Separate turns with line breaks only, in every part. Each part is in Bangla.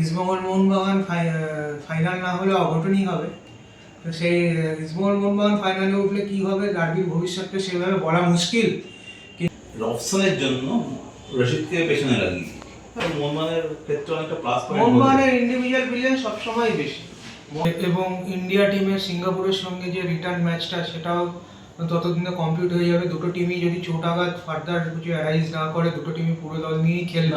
ইস্টবেঙ্গল মোহনবাগান ফাইনাল না হলে অঘটনই হবে। তো সেই ইস্টবেঙ্গল মোহনবাগান ফাইনালে উঠলে কি হবে? ডার্বির ভবিষ্যৎটা সেভাবে বলা মুশকিল।
রফসনের জন্য রশিদকে পেছনে লাগিয়ে মোহনবাগানের ক্ষেত্রে অনেকটা প্লাস
মোহনবাগানের ইন্ডিভিজুয়াল প্লেয়ার সবসময় বেশি। এবং ইন্ডিয়া টিমের সিঙ্গাপুরের সঙ্গে যে রিটার্ন ম্যাচটা সেটাও ততদিনে কমপ্লিট হয়ে যাবে। দুটো টিমই যদি চোটাঘাত ফার্দার কিছু অ্যারাইজ না করে দুটো টিমই পুরো দল নিয়েই খেলবে।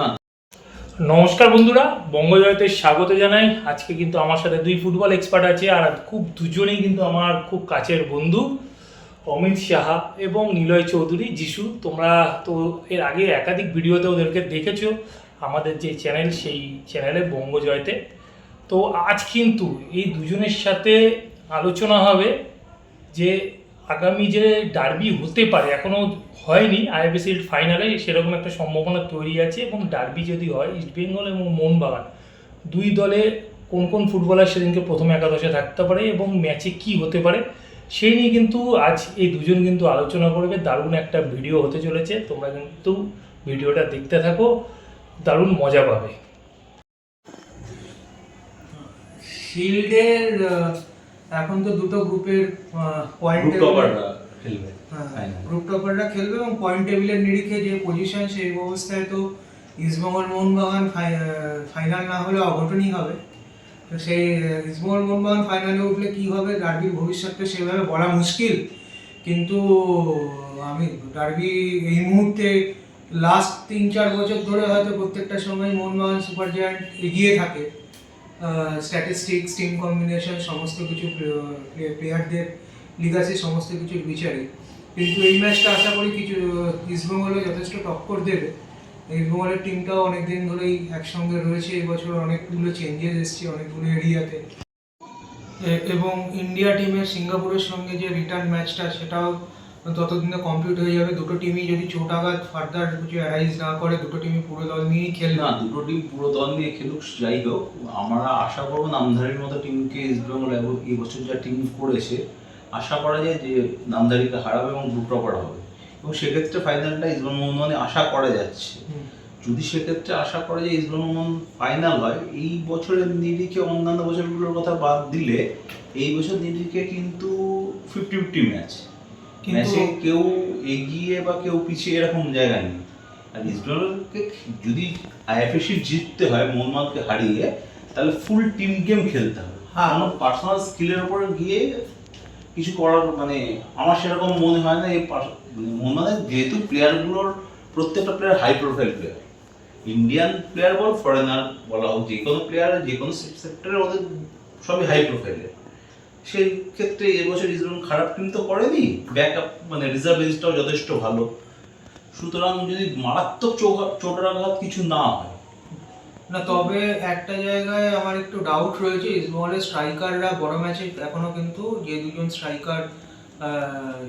নমস্কার বন্ধুরা, বঙ্গজয়তে স্বাগত জানাই। আজকে কিন্তু আমার সাথে দুই ফুটবল এক্সপার্ট আছে আর খুব দুজনেই কিন্তু আমার খুব কাছের বন্ধু, অমিত সাহা এবং নিলয় চৌধুরী। যিশু, তোমরা তো এর আগে একাধিক ভিডিওতে ওদেরকে দেখেছ আমাদের যে চ্যানেল সেই চ্যানেলে বঙ্গজয়তে। তো আজ কিন্তু এই দুজনের সাথে আলোচনা হবে যে আগামী যে ডার্বি হতে পারে এখনও হয়নি আইবিসির ফাইনালে সেরকম একটা সম্ভাবনা তৈরি আছে এবং ডার্বি যদি হয় ইস্টবেঙ্গল এবং মোহনবাগান দুই দলে কোন কোন ফুটবলার সেদিনকে প্রথম একাদশে থাকতে পারে এবং ম্যাচে কি হতে পারে, সেই নিয়ে কিন্তু আজ এই দুজন কিন্তু আলোচনা করবে। দারুণ একটা ভিডিও হতে চলেছে, তোমরা কিন্তু ভিডিওটা দেখতে থাকো, দারুণ মজা পাবে।
শিল্ডের এখন তো দুটো গ্রুপের পয়েন্ট
খেলবে
গ্রুপ টপাররা খেলবে এবং পয়েন্ট টেবিলের নিরিখে যে পজিশন সেই অবস্থায় তো ইস্টবেঙ্গল মোহনবাগান ফাইনাল না হলে অঘটনই হবে। তো সেই ইস্টবেঙ্গল মোহনবাগান ফাইনালে উঠলে কি হবে? ডার্বির ভবিষ্যৎটা সেভাবে বলা মুশকিল। কিন্তু আমি ডার্বি এই মুহূর্তে লাস্ট তিন চার বছর ধরে হয়তো প্রত্যেকটা সময় মোহনবাগান সুপার জায়ান্ট এগিয়ে থাকে। স্ট্যাটিস্টিক্স টিম কম্বিনেশন সমস্ত কিছু প্লেয়ারদের লিগাসি সমস্ত কিছুর বিচারে। কিন্তু এই ম্যাচটা আশা করি কিছু ইস্টবেঙ্গলও যথেষ্ট টক্কর দেবে। ইস্টবেঙ্গলের টিমটাও অনেকদিন ধরেই একসঙ্গে রয়েছে। এই বছর অনেকগুলো চেঞ্জেস এসছে, অনেকগুলো এরিয়াতে এবং ইন্ডিয়া টিমের সিঙ্গাপুরের সঙ্গে যে রিটার্ন ম্যাচটা সেটাও ততদিনে কমপ্লিট হয়ে যাবে। দুটো টিমই যদি চোটাঘাত ফার্দার কিছু অ্যারাইজ না করে দুটো টিমই পুরো দল নিয়েই খেলবে।
না দুটো টিম পুরো দল নিয়ে খেলুক যাই হোক। আমরা আশা করব নামধারীর মতো টিমকে ইস্টবেঙ্গল এই বছর যা টিম করেছে আশা করা যায় যে নামধারীকে হারাবে এবং গ্রুপ টপার হবে। এবং সেক্ষেত্রে ফাইনালটা ইস্টবেঙ্গল মোহনবাগানে আশা করা যাচ্ছে। যদি সেক্ষেত্রে আশা করে যে ইস্টবেঙ্গল মোহন ফাইনাল হয় এই বছরের নিরিখে অন্যান্য বছরগুলোর কথা বাদ দিলে এই বছর নিরিখে কিন্তু ফিফটি ফিফটি ম্যাচ ম্যাচে কেউ এগিয়ে বা কেউ পিছিয়ে এরকম জায়গা নেই। আর ইস্টবেঙ্গলকে যদি আইএফএসি জিততে হয় মোহাম্মদকে হারিয়ে তাহলে ফুল টিম গেম খেলতে হবে।
হ্যাঁ।
কোনো পার্সোনাল স্কিলের উপর গিয়ে কিছু করার মানে আমার সেরকম মনে হয় না এই পার্স- মানে মোহাম্মদের যেহেতু প্লেয়ারগুলোর প্রত্যেকটা player high profile player Indian player বল ফরেনার বলা হোক যে কোনো প্লেয়ার যে কোনো সেক্টরে ওদের সবই হাই প্রোফাইলের সেই ক্ষেত্রে এবছর ইসরায়েল খারাপ টিম তো করেনি। ব্যাকআপ মানে রিজার্ভ যথেষ্ট ভালো। সুতরাং যদি মারাত্মক চোটাঘাত কিছু না হয়।
না তবে একটা জায়গায় আমার একটু ডাউট রয়েছে ইসবলের স্ট্রাইকাররা বড় ম্যাচে এখনও কিন্তু যে দুজন স্ট্রাইকার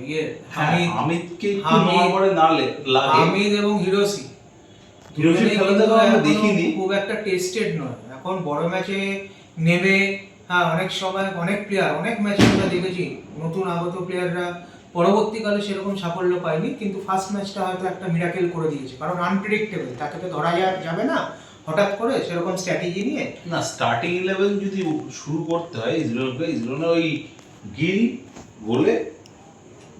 ইয়ে
হ্যাঁ,
হামিদ
একটু
হামিদ-
করে না লে- লাগে
হামিদ এবং হিরোসি দুজনেই
খেলাটা আমরা দেখিনি।
খুব একটা টেস্টেড নয়। এখন বড় ম্যাচে নেমে হ্যাঁ অনেক সময় অনেক প্লেয়ার অনেক ম্যাচে আমরা দেখেছি। নতুন আগত প্লেয়াররা পরবর্তীকালে সেরকম সাফল্য পায়নি, কিন্তু ফার্স্ট ম্যাচটা হয়তো একটা মিরাকেল করে দিয়েছে। কারণ আনপ্রেডিক্টেবল তাকে তো ধরা যাবে না। হঠাৎ করে সেরকম স্ট্র্যাটেজি নিয়ে
না স্টার্টিং ইলেভেন যদি শুরু করতে হয় ইসরায়েলকে ইসরায়েলের ওই গিল, গোলে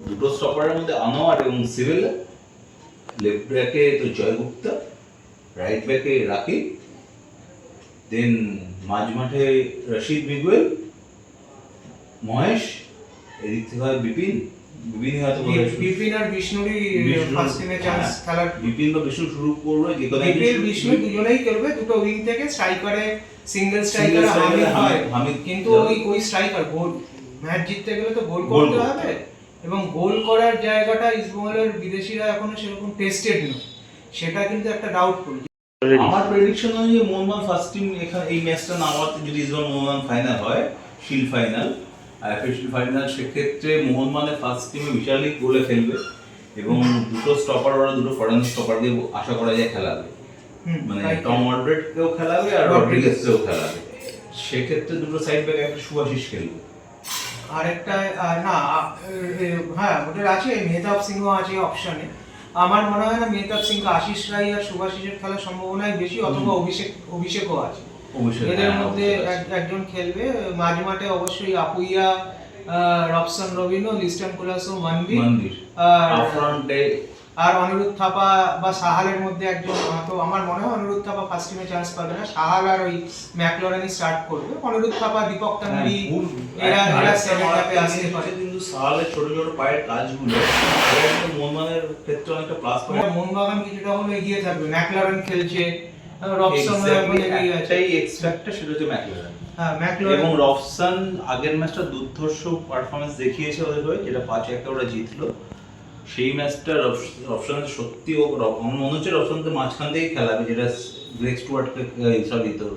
দুটো স্টপারের মধ্যে আনোয়ার এবং সিভিল লেফট ব্যাকে তো জয়গুপ্তা রাইট ব্যাকে রাকিব দেন মাঝ মাঠে রশিদ মিগুয়েল মহেশ এদিক থেকে হয় বিপিন বিপিন হয়তো
বিপিন আর বিষ্ণুরই ফার্স্ট টিমে চান্স
হ্যাঁ।
খেলার।
বিপিন বা বিষ্ণু শুরু করবে যে কোনো
বিপিন বিষ্ণু দুজনেই খেলবে দুটো উইং থেকে স্ট্রাইকারে সিঙ্গেল স্ট্রাইকার হামিদ হয়।
হামিদ- হামিদ
কিন্তু ওই ওই স্ট্রাইকার গোল। ম্যাচ জিততে গেলে তো গোল করতে হবে। এবং গোল করার জায়গাটা ইস্টবেঙ্গলের বিদেশিরা এখনও সেরকম টেস্টেড নয়। সেটা কিন্তু একটা ডাউটফুল
আমার প্রেডিকশন অনুযায়ী মোহনবাগান ফার্স্ট টিম এখানে এই ম্যাচটা নামাতে যদি ইসলাম মোহনবাগান ফাইনাল হয় shield final IFA shield final সেক্ষেত্রে মোহনবাগানের ফার্স্ট টিমে বিশালিক গোলে খেলবে এবং দুটো স্টপার ওরা দুটো ফরেন স্টপার দিয়ে আশা করা যায় খেলাবে।
হুম,
মানে টম অলড্রেডকেও খেলাবে আর। রড্রিগেসকেও খেলাবে। সেক্ষেত্রে দুটো সাইড ব্যাক একটা সুভাশিস খেলবে।
আরেকটা না হ্যাঁ ওদের আছে মেহতাব সিংহ আছে অপশনে আমার মনে হয় না মেহতাব সিং আশিস রাই আর সুভাষিসের খেলার সম্ভাবনাই বেশি অথবা অভিষেক অভিষেকও আছে। এদের
হ্যাঁ,
মধ্যে এক- একজন খেলবে মাঝ মাঠে অবশ্যই আপুইয়া রবসন রবিনো লিস্টন কোলাসো মানবি
মন্দির
আর
আপফ্রন্টে
আর অনিরুদ্ধ থাপা বা সাহালের মধ্যে একজন তো আমার মনে হয় অনিরুদ্ধ থাপা ফার্স্ট টিমে চান্স পাবে না। সাহাল আর ওই ম্যাকলোরানি স্টার্ট করবে। অনিরুদ্ধ থাপা দীপক তানভি এরা এরা সেকেন্ড হাফে আসতে পারে।
কিন্তু সাহালের ছোট ছোট পায়ের কাজগুলো মোহনবাগানের ক্ষেত্রে অনেকটা প্লাস পয়েন্ট
মোহনবাগান কিছুটা হলে এগিয়ে থাকবে। ম্যাকলোরান খেলছে রবসন এখন এগিয়ে আছে
একটাই এক্স ফ্যাক্টর সেটা হচ্ছে ম্যাকলারেন।
হ্যাঁ
এবং রফসান আগের ম্যাচটা দুর্ধর্ষ পারফরমেন্স দেখিয়েছে ওদের হয়ে যেটা পাঁচ একটা ওরা জিতলো। সেই ম্যাচটা রফসানের সত্যি ও মনে হচ্ছে অপশন তো মাঝখান থেকে খেলাবে যেটা গ্রেক স্টুয়ার্টকে সরি তোর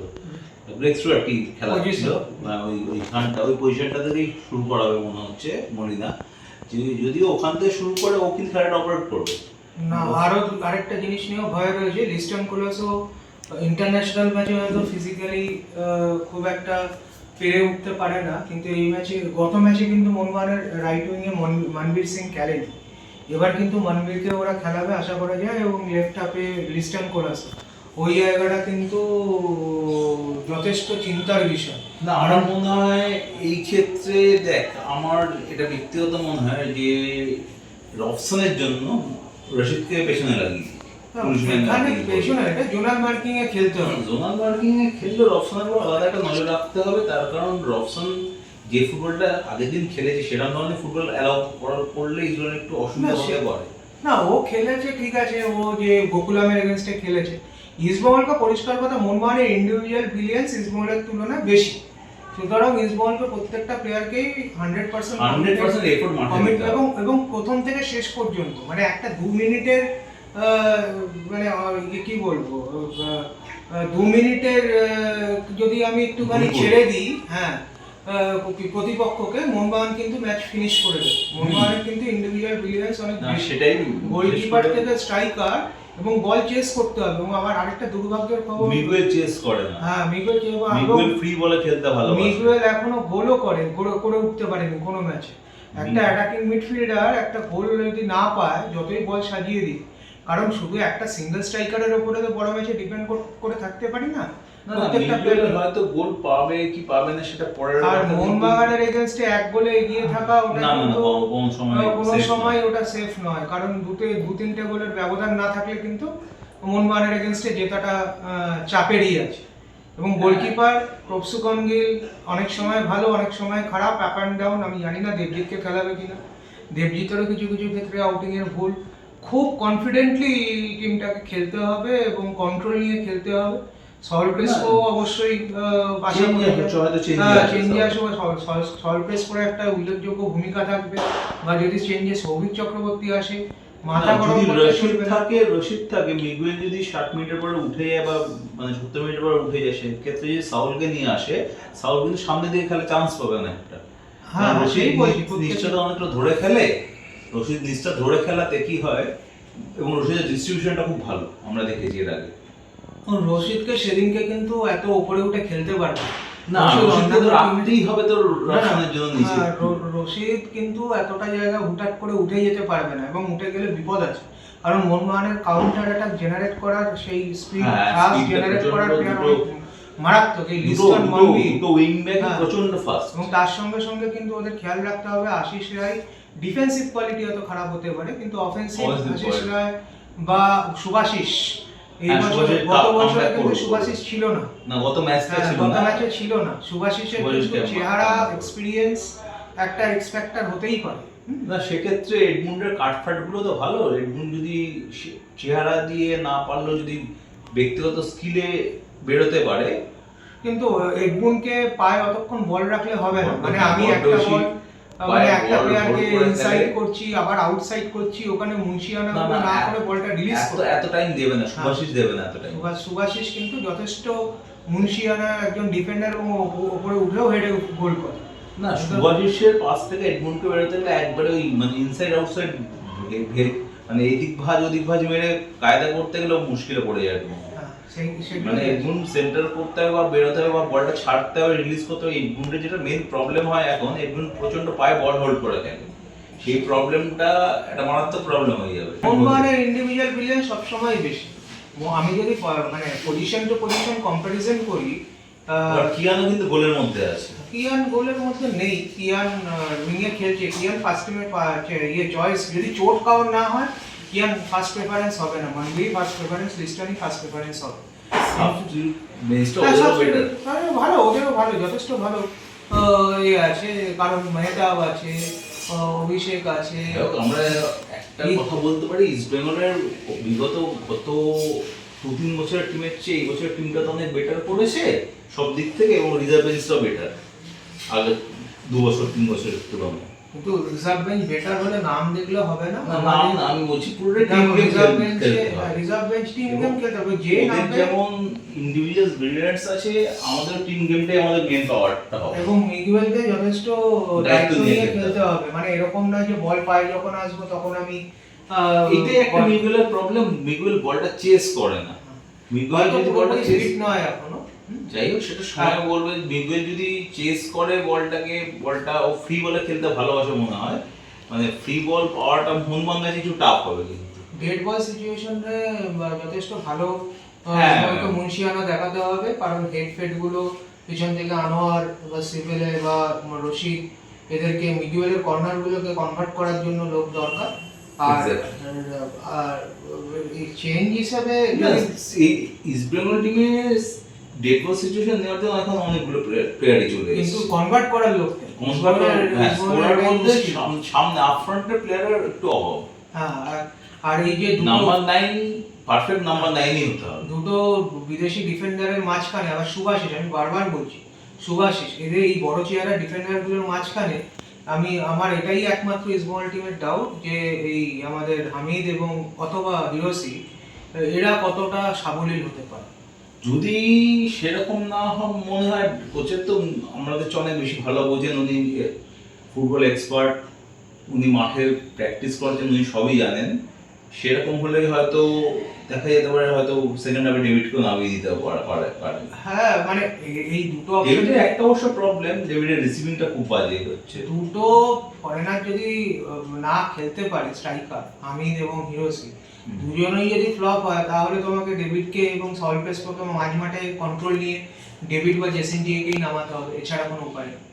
গ্রেক স্টুয়ার্ট কি খেলা ছিল ওই ওইখানটা ওই পজিশনটা থেকেই শুরু করাবে মনে হচ্ছে যদি- যদিও ওখান থেকে শুরু করে ও কিন্তু খেলাটা অপারেট করবে।
না আরও দু- আরেকটা জিনিস নিয়েও ভয় রয়েছে লিস্টন কোলাসও ইন্টারন্যাশনাল ম্যাচে হয়তো ফিজিক্যালি খুব একটা পেরে উঠতে পারে না কিন্তু এই ম্যাচে গত ম্যাচে কিন্তু মোহনবাগানের রাইট উইংয়ে মনবীর সিং খেলেনি। এবার কিন্তু মনবীরকে ওরা খেলাবে আশা করা যায় এবং লেফট হাফে লিস্টন কোলাস ওই জায়গাটা কিন্তু যথেষ্ট চিন্তার বিষয়।
না আমার মনে হয় এই ক্ষেত্রে দেখ আমার এটা ব্যক্তিগত মনে হয় যে রফসনের জন্য রশিদকে পেছনে লাগিয়ে
এখানে পেছনে এটা জোনাল মার্কিং এ খেলতে হবে।
জোনাল মার্কিং এ খেললে রফসনের উপর আলাদা একটা নজর রাখতে হবে তার কারণ রফসন যে ফুটবলটা আগের দিন খেলেছে সেরকম ধরনের ফুটবল অ্যালাউ করলে ইসরায়েল একটু অসুবিধা
না,
হতে
না ও খেলেছে ঠিক আছে ও যে গোকুলামের এগেনস্টে খেলেছে। ইস্টবেঙ্গলকে পরিষ্কার কথা মোহনবাগানের ইন্ডিভিজুয়াল ব্রিলিয়েন্স ইস্টবেঙ্গলের তুলনায় বেশি। সুতরাং ইস্টবেঙ্গলকে প্রত্যেকটা প্লেয়ারকেই hundred percent
hundred percent effort মাঠে
এবং এবং প্রথম থেকে শেষ পর্যন্ত মানে একটা দু মিনিটের মানে কি বলব দু মিনিটের যদি আমি একটুখানি ছেড়ে দিই হ্যাঁ প্রতিপক্ষকে মোহনবাগান কিন্তু ম্যাচ ফিনিশ করে দেবে। মোহনবাগানের কিন্তু ইন্ডিভিজুয়াল ব্রিলিয়েন্স অনেক
সেটাই
গোলকিপার থেকে স্ট্রাইকার এবং বল চেস করতে হবে এবং আবার আরেকটা দুর্ভাগ্যের খবর
মিগুয়েল চেস করে না।
হ্যাঁ মিগুয়েল এবং
মিগুয়েল ফ্রি বলে খেলতে ভালো
মিগুয়েল এখনও গোলও করে করে উঠতে পারেনি কোনো ম্যাচে একটা অ্যাটাকিং মিডফিল্ডার একটা গোল যদি না পায় যতই বল সাজিয়ে দিই কারণ শুধু একটা সিঙ্গেল স্ট্রাইকারের উপরে তো বড় ম্যাচে ডিপেন্ড করে থাকতে পারি না।
না না
প্রত্যেকটা
মিগুয়েল
player-
হয়তো গোল পাবে কি পাবে না সেটা পরের
আর মোহনবাগানের এগেনস্টে এক গোলে এগিয়ে থাকা ওটা
না না না
কিন্তু
কোনো- কোনো সময়
আহ, কোনো
safe
সময়
নয়।
ওটা সেফ নয় কারণ দুটো দু তিনটে গোলের ব্যবধান না থাকলে কিন্তু মোহনবাগানের এগেনস্টে জেতাটা চাপেরই আছে। এবং গোলকিপার প্রপসু কনগিল অনেক সময় ভালো অনেক সময় খারাপ আপ অ্যান্ড ডাউন আমি জানি না দেবজিৎকে খেলাবে কিনা। দেবজিতেরও কিছু কিছু ক্ষেত্রে আউটিং এর ভুল। খুব কনফিডেন্টলি টিমটাকে খেলতে হবে এবং কন্ট্রোল নিয়ে খেলতে হবে। সল অবশ্যই আশা করা হ্যাঁ,
আসবে
সল- প্রেস করে একটা উল্লেখযোগ্য ভূমিকা থাকবে। বা যদি চেঞ্জে সৌভিক চক্রবর্তী আসে মাথা গরম
যদি রশিদ থাকে রশিদ থাকে মিগুয়েল যদি ষাট মিনিটের পরে উঠে যায় বা মানে সত্তর মিনিটের পরে উঠে যায় সেক্ষেত্রে যদি সাউলকে নিয়ে আসে সাউল কিন্তু সামনে দিকে খেলে চান্স পাবে না একটা
হ্যাঁ,
রশিদ অনেকটা ধরে খেলে রশিদ ধরে খেলাতে কি হয় এবং রশিদের ডিস্ট্রিবিউশনটা খুব ভালো আমরা দেখেছি এর আগে।
রশিদকে সেদিনকে কিন্তু এত উপরে উঠে খেলতে পারবে
না। তো রাখতেই হবে তোর জন্য
হ্যাঁ, রশিদ কিন্তু এতটা জায়গা হুটহাট করে উঠে যেতে পারবে না এবং উঠে গেলে বিপদ আছে। কারণ মোহনবাগানের কাউন্টার অ্যাটাক জেনারেট করার সেই স্পিড ফাস্ট জেনারেট করার অনেক মারাত্মক এই লিস্টন মনবি
দুটো উইং ব্যাক। প্রচণ্ড ফাস্ট
এবং তার সঙ্গে সঙ্গে কিন্তু ওদের খেয়াল রাখতে হবে আশিস রায় ডিফেন্সিভ কোয়ালিটি হয়তো খারাপ হতে পারে কিন্তু অফেন্সিভ আশিস রায় বা সুভাশিস এই
হ্যাঁ,
বছর গত
comeback
কিন্তু। ছিল না।
না গত ম্যাচটা
হ্যাঁ,
ছিল
গত ম্যাচে ছিল না। সুভাশিসের কিন্তু
কে
চেহারা
আমার-
একটা এক্সপেক্টার হতেই পারে।
না সেক্ষেত্রে এডমুন্ডের কাটফাটগুলো তো ভালো। এডমুন্ড যদি চেহারা দিয়ে না পারলেও যদি ব্যক্তিগত স্কিলে বেরোতে পারে।
কিন্তু এডমুনকে পায়ে অতক্ষণ বল রাখলে হবে না। মানে আমি একটা বল মানে একটা প্লেয়ারকে ইনসাইড করছি আবার আউটসাইড করছি ওখানে মুন্সিয়ানা
না, না,
না
এত-
করে বলটা রিলিজ
এত এত টাইম দেবে না সুভাষিস দেবে না এত টাইম
সুভাষ- কিন্তু যথেষ্ট মুন্সিয়ানা একজন ডিফেন্ডার এবং হেডে গোল করে।
না পাশ থেকে এডমুন্ডকে বেরোতে গেলে একবারে ওই মানে ইনসাইড আউটসাইড মানে এদিক ভাজ ওদিক ভাজ মেরে কায়দা করতে গেলে মুশকিলে পড়ে
সেগুলো
মানে এডমুন্ড সেন্টার করতে হবে বা বেরোতে হবে বা বলটা ছাড়তে হবে রিলিজ করতে হবে এডমুন্ডের যেটা মেন প্রবলেম হয় এখন এডমুন্ড প্রচণ্ড পায়ে বল হোল্ড করে থাকে। সেই প্রবলেমটা একটা মারাত্মক প্রবলেম হয়ে যাবে।
মোহনবাগানের ইন্ডিভিজুয়াল ব্রিলিয়েন্স সবসময় বেশি। আমি যদি মানে পজিশন টু পজিশন কম্পারিজন করি
আর কিন্তু গোলের মধ্যে আছে।
কিয়ান গোলের মধ্যে নেই। কিয়ান উইংয়ে খেলছে। কিয়ান ফার্স্ট টিমে ইয়ে চয়েস যদি চোট কাউর না হয় কিয়ান ফার্স্ট প্রেফারেন্স হবে না। মানবি ফার্স্ট প্রেফারেন্স লিস্টারই ফার্স্ট প্রেফারেন্স হবে। হ্যাঁ। হ্যাঁ, ভালো ওদেরও ভালো যথেষ্ট ভালো। আহ, ইয়ে আছে কারণ মেহতাব আছে অভিষেক আছে।
আমরা একটা কথা বলতে পারি ইস্ট বেঙ্গলের বিগত গত দু তিন বছরের টিমের চেয়ে এই বছরের টিমটা তো অনেক বেটার করেছে সব দিক থেকে এবং রিজার্ভ বেঞ্চটাও বেটার আগে দু বছর তিন বছরের তুলনায়।
কিন্তু রিজার্ভ বেঞ্চ বেটার হলে নাম দেখলে হবে না।
নাম আমি বলছি পুরোটা টিম
রিজার্ভ বেঞ্চে রিজার্ভ বেঞ্চ টিম গেম খেলতে হবে। যে
ওদের যেমন ইন্ডিভিজুয়াল ব্রিলিয়ান্স আছে আমাদের টিম গেমটাই আমাদের মেন পাওয়ারটা হবে।
এবং মিগুয়েলকে যথেষ্ট
দায়িত্ব নিয়ে খেলতে
হবে। মানে এরকম না যে বল পাই যখন আসব তখন আমি
এটাই একটা মিগুয়েলের প্রবলেম মিগুয়েল বলটা চেস করে না। মিগুয়েল বলটা চেস
নয় এখনও।
যাই হোক সেটা সময় বলবে মিগুয়েল যদি চেস করে বলটাকে বলটা ও ফ্রি বলে খেলতে ভালোবাসে মনে হয় মানে ফ্রি বল পাওয়াটা মোহনবাগান ম্যাচে একটু টাফ হবে কিন্তু
ডেড বল সিচুয়েশনে যথেষ্ট ভালো
হ্যাঁ।
মুন্সিয়ানা দেখাতে হবে কারণ হেড ফেডগুলো পিছন থেকে আনোয়ার বা সিভেলে বা রশিদ এদেরকে মিডুয়েলের কর্নার গুলোকে কনভার্ট করার জন্য লোক দরকার আর. আর চেঞ্জ হিসাবে
ইস্ট বেঙ্গল টিমে ডেড বল সিচুয়েশন নেওয়ার জন্য এখন অনেকগুলো প্লেয়ারই চলে
কিন্তু কনভার্ট করার লোক নেই।
কনভার্টার- হ্যাঁ, মধ্যে সামনে আপ ফ্রন্টের প্লেয়ারের একটু অভাব।
হ্যাঁ আর- এই যে
নাম্বার নাইন পারফেক্ট নাম্বার নাইনই হতে হবে।
দুটো বিদেশি ডিফেন্ডারের মাঝখানে আবার সুভাষিস আমি বারবার বলছি সুভাষিস এদের এই বড় চেয়ারের ডিফেন্ডারগুলোর মাঝখানে আমি আমার এটাই একমাত্র ইসবল টিমের ডাউট যে এই আমাদের হামিদ এবং অথবা হিরোসি এরা কতটা সাবলীল হতে পারে।
যদি সেরকম না হয় মনে হয় কোচের তো আমাদের চেয়ে অনেক বেশি ভালো বোঝেন উনি ফুটবল এক্সপার্ট উনি মাঠে প্র্যাকটিস করেছেন উনি সবই জানেন সেরকম হলে হয়তো দেখা যেতে পারে হয়তো সেকেন্ড হাফে ডেভিডকেও নামিয়ে দিতে পারে পারে
হ্যাঁ মানে এই- দুটো
ডেভিডের একটা অবশ্য প্রবলেম ডেভিডের রিসিভিংটা খুব বাজে হচ্ছে
দুটো ফরেনার যদি না খেলতে পারে স্ট্রাইকার হামিদ এবং হিরোসি। দুজনেই যদি ফ্লপ হয়, তাহলে তোমাকে ডেভিডকে এবং সল পেসপোকে মাঝ মাঠে কন্ট্রোল নিয়ে ডেভিড বা জেসিন ডিএকেই নামাতে হবে, এছাড়া কোনো উপায় নেই।